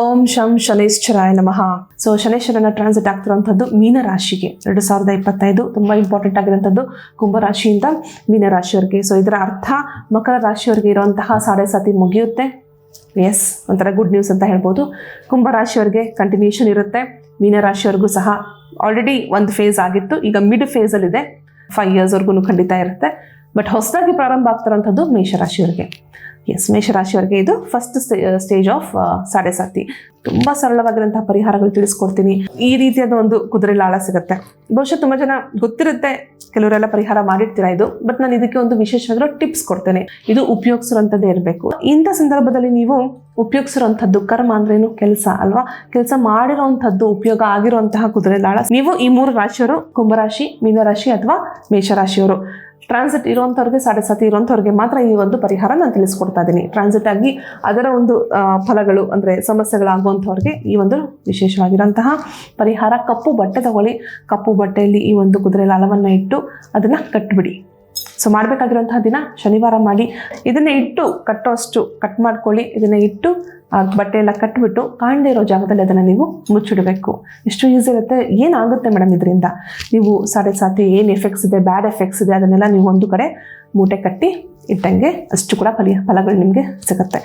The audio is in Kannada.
ಓಂ ಶಂ ಶನೇಶ್ವರಾಯ ನಮಃ. ಸೊ ಶನೇಶ್ವರನ ಟ್ರಾನ್ಸಿಟ್ ಆಗ್ತಿರುವಂಥದ್ದು ಮೀನ ರಾಶಿಗೆ ಎರಡು ಸಾವಿರದ ಇಪ್ಪತ್ತೈದು ತುಂಬ ಇಂಪಾರ್ಟೆಂಟ್ ಆಗಿರುವಂಥದ್ದು ಕುಂಭರಾಶಿಯಿಂದ ಮೀನ ರಾಶಿಯವರಿಗೆ ಸೊ ಇದರ ಅರ್ಥ ಮಕರ ರಾಶಿಯವರಿಗೆ ಇರುವಂತಹ ಸಾಡೆ ಸತಿ ಮುಗಿಯುತ್ತೆ. ಎಸ್ ಒಂಥರ ಗುಡ್ ನ್ಯೂಸ್ ಅಂತ ಹೇಳ್ಬೋದು. ಕುಂಭರಾಶಿಯವರಿಗೆ ಕಂಟಿನ್ಯೂಷನ್ ಇರುತ್ತೆ. ಮೀನ ರಾಶಿಯವರೆಗೂ ಸಹ ಆಲ್ರೆಡಿ ಒಂದು ಫೇಸ್ ಆಗಿತ್ತು. ಈಗ ಮಿಡ್ ಫೇಸಲ್ಲಿದೆ ಫೈವ್ ಇಯರ್ಸ್ವರೆಗೂ ಖಂಡಿತ ಇರುತ್ತೆ. ಬಟ್ ಹೊಸದಾಗಿ ಪ್ರಾರಂಭ ಆಗ್ತಿರೋಂಥದ್ದು ಮೇಷರಾಶಿಯವರಿಗೆ. ಎಸ್ ಮೇಷರಾಶಿಯವರಿಗೆ ಇದು first stage of Sade Sati ತುಂಬ ಸರಳವಾಗಿರುವಂತಹ ಪರಿಹಾರಗಳು ತಿಳಿಸ್ಕೊಡ್ತೀನಿ. ಈ ರೀತಿಯಾದ ಒಂದು ಕುದುರೆ ಲಾಳ ಸಿಗುತ್ತೆ. ಬಹುಶಃ ತುಂಬ ಜನ ಗೊತ್ತಿರುತ್ತೆ ಕೆಲವರೆಲ್ಲ ಪರಿಹಾರ ಮಾಡಿರ್ತೀರಾ ಇದು, ಬಟ್ ನಾನು ಇದಕ್ಕೆ ಒಂದು ವಿಶೇಷವಾಗಿರೋ ಟಿಪ್ಸ್ ಕೊಡ್ತೇನೆ. ಇದು ಉಪಯೋಗಿಸಿರುವಂಥದ್ದೇ ಇರಬೇಕು. ಇಂಥ ಸಂದರ್ಭದಲ್ಲಿ ನೀವು ಉಪಯೋಗಿಸಿರುವಂಥದ್ದು ಕರ್ಮ ಅಂದ್ರೇನು ಕೆಲಸ ಅಲ್ವಾ? ಕೆಲಸ ಮಾಡಿರೋವಂಥದ್ದು ಉಪಯೋಗ ಆಗಿರುವಂತಹ ಕುದುರೆ ಲಾಳ. ನೀವು ಈ ಮೂರು ರಾಶಿಯವರು, ಕುಂಭರಾಶಿ, ಮೀನರಾಶಿ ಅಥವಾ ಮೇಷರಾಶಿಯವರು ಟ್ರಾನ್ಸಿಟ್ ಇರುವಂಥವ್ರಿಗೆ ಸಾಡೆ ಸತಿ ಇರುವಂಥವ್ರಿಗೆ ಮಾತ್ರ ಈ ಒಂದು ಪರಿಹಾರ ನಾನು ತಿಳಿಸ್ಕೊಡ್ತಾ ಇದ್ದೀನಿ. ಟ್ರಾನ್ಸಿಟ್ ಆಗಿ ಅದರ ಒಂದು ಫಲಗಳು ಅಂದರೆ ಸಮಸ್ಯೆಗಳಾಗುವಂಥವ್ರಿಗೆ ಈ ಒಂದು ವಿಶೇಷವಾಗಿರುವಂತಹ ಪರಿಹಾರ. ಕಪ್ಪು ಬಟ್ಟೆ ತಗೊಳ್ಳಿ. ಕಪ್ಪು ಬಟ್ಟೆಯಲ್ಲಿ ಈ ಒಂದು ಕುದುರೆ ಲಾಲವನ್ನು ಇಟ್ಟು ಅದನ್ನು ಕಟ್ಟಿಬಿಡಿ ಸೊ ಮಾಡಬೇಕಾಗಿರುವಂತಹ ದಿನ ಶನಿವಾರ ಮಾಡಿ. ಇದನ್ನು ಇಟ್ಟು ಕಟ್ಟೋಷ್ಟು ಕಟ್ ಮಾಡ್ಕೊಳ್ಳಿ. ಇದನ್ನು ಇಟ್ಟು ಆ ಬಟ್ಟೆ ಎಲ್ಲ ಕಟ್ಬಿಟ್ಟು ಕಾಣದೇ ಇರೋ ಜಾಗದಲ್ಲಿ ಅದನ್ನು ನೀವು ಮುಚ್ಚಿಡಬೇಕು. ಎಷ್ಟು ಈಸಿ ಇರುತ್ತೆ? ಏನಾಗುತ್ತೆ ಮೇಡಮ್ ಇದರಿಂದ? ನೀವು ಸಾಡೆ ಸಾತಿ ಏನು ಎಫೆಕ್ಟ್ಸ್ ಇದೆ ಬ್ಯಾಡ್ ಎಫೆಕ್ಟ್ಸ್ ಇದೆ, ಅದನ್ನೆಲ್ಲ ನೀವು ಒಂದು ಕಡೆ ಮೂಟೆ ಕಟ್ಟಿ ಇಟ್ಟಂಗೆ ಅಷ್ಟು ಕೂಡ ಫಲಿ, ಫಲಗಳು ನಿಮಗೆ ಸಿಗುತ್ತೆ.